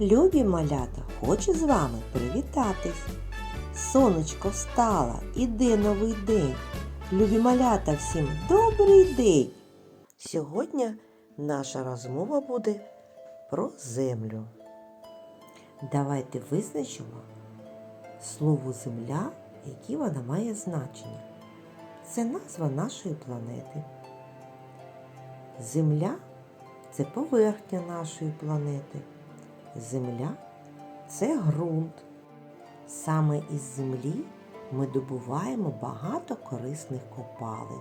Любі малята, хочу з вами привітатись. Сонечко встало, іде новий день. Любі малята всім добрий день. Сьогодні наша розмова буде про землю. Давайте визначимо слово земля, яке вона має значення. Це назва нашої планети. Земля це поверхня нашої планети. Земля це ґрунт. Саме із землі ми добуваємо багато корисних копалин.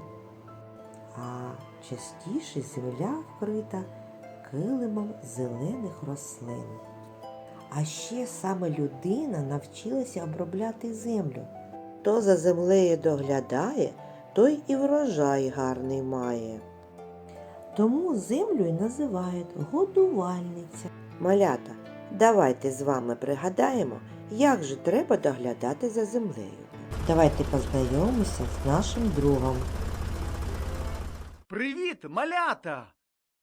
А частіше земля вкрита килимом зелених рослин. А ще саме людина навчилася обробляти землю. Хто за землею доглядає, той і врожай гарний має. Тому землю і називають годувальниця. Малята, давайте з вами пригадаємо, як же треба доглядати за землею. Давайте познайомимося з нашим другом. Привіт, малята!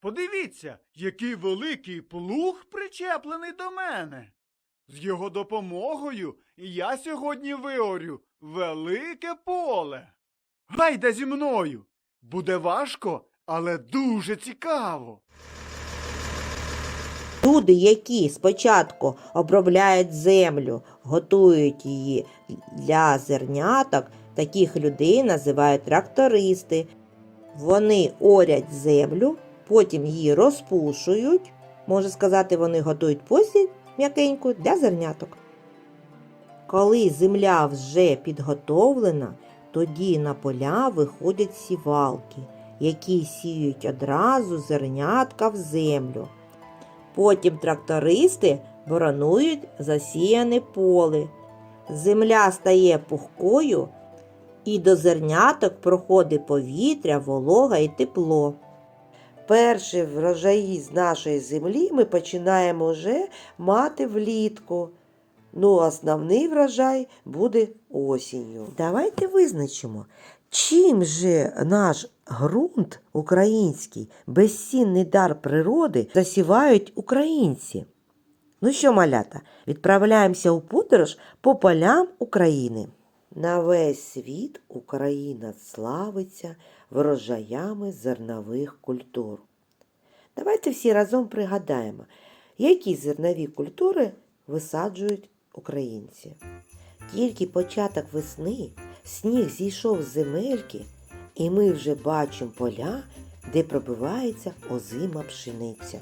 Подивіться, який великий плуг причеплений до мене. З його допомогою я сьогодні виорю велике поле. Гайда зі мною! Буде важко, але дуже цікаво. Люди, які спочатку обробляють землю, готують її для зерняток, таких людей називають трактористи. Вони орять землю, потім її розпушують. Можна сказати, вони готують посіль м'якеньку для зерняток. Коли земля вже підготовлена, тоді на поля виходять сівалки, які сіють одразу зернятка в землю. Потім трактористи боронують засіяне поле. Земля стає пухкою, і до зерняток проходить повітря, волога і тепло. Перші врожаї з нашої землі ми починаємо вже мати влітку. Ну, основний врожай буде осінню. Давайте визначимо, чим же наш ґрунт український, безцінний дар природи засівають українці. Ну що, малята, відправляємося у подорож по полям України. На весь світ Україна славиться врожаями зернових культур. Давайте всі разом пригадаємо, які зернові культури висаджують українці. Тільки початок весни сніг зійшов з земельки, і ми вже бачимо поля, де пробивається озима пшениця.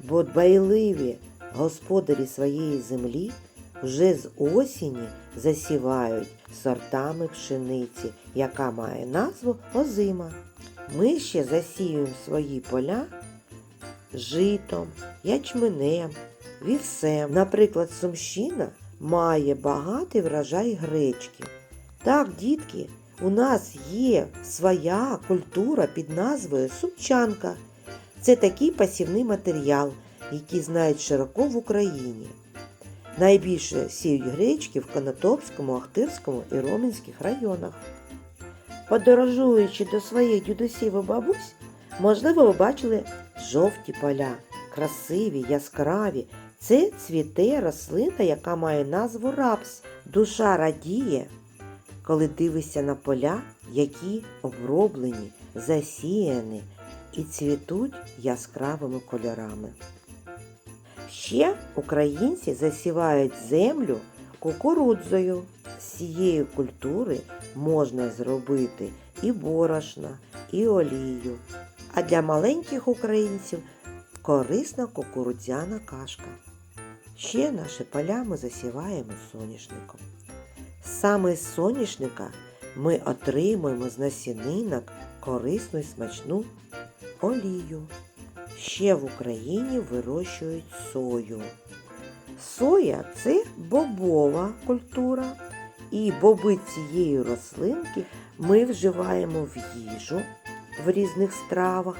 Бо дбайливі господарі своєї землі вже з осені засівають сортами пшениці, яка має назву озима. Ми ще засіюємо свої поля житом, ячменем, вівсем. Наприклад, Сумщина має багатий врожай гречки. Так, дітки, у нас є своя культура під назвою сумчанка. Це такий пасівний матеріал, який знають широко в Україні. Найбільше сіють гречки в Конотопському, Ахтирському і Ромінських районах. Подорожуючи до своїх дідусів і бабусь, можливо, ви бачили жовті поля, красиві, яскраві. Це цвіте рослина, яка має назву рапс. Душа радіє, коли дивишся на поля, які оброблені, засіяні і цвітуть яскравими кольорами. Ще українці засівають землю кукурудзою. З цієї культури можна зробити і борошна, і олію. А для маленьких українців корисна кукурудзяна кашка. Ще наші поля ми засіваємо соняшником. Саме з соняшника ми отримуємо з насінинок корисну і смачну олію. Ще в Україні вирощують сою. Соя це бобова культура, і боби цієї рослинки ми вживаємо в їжу в різних стравах.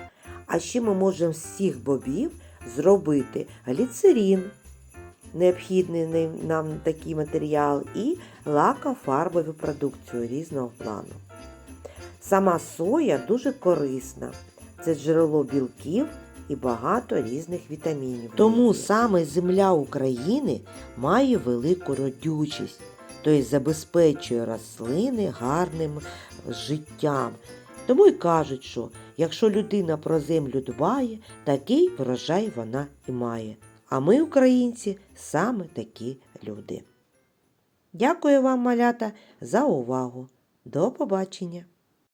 А ще ми можемо з цих бобів зробити гліцерин, необхідний нам такий матеріал, і лакофарбову продукцію різного плану. Сама соя дуже корисна. Це джерело білків і багато різних вітамінів. Тому саме земля України має велику родючість, тобто забезпечує рослини гарним життям. Тому й кажуть, що якщо людина про землю дбає, такий врожай вона і має. А ми, українці, саме такі люди. Дякую вам, малята, за увагу. До побачення!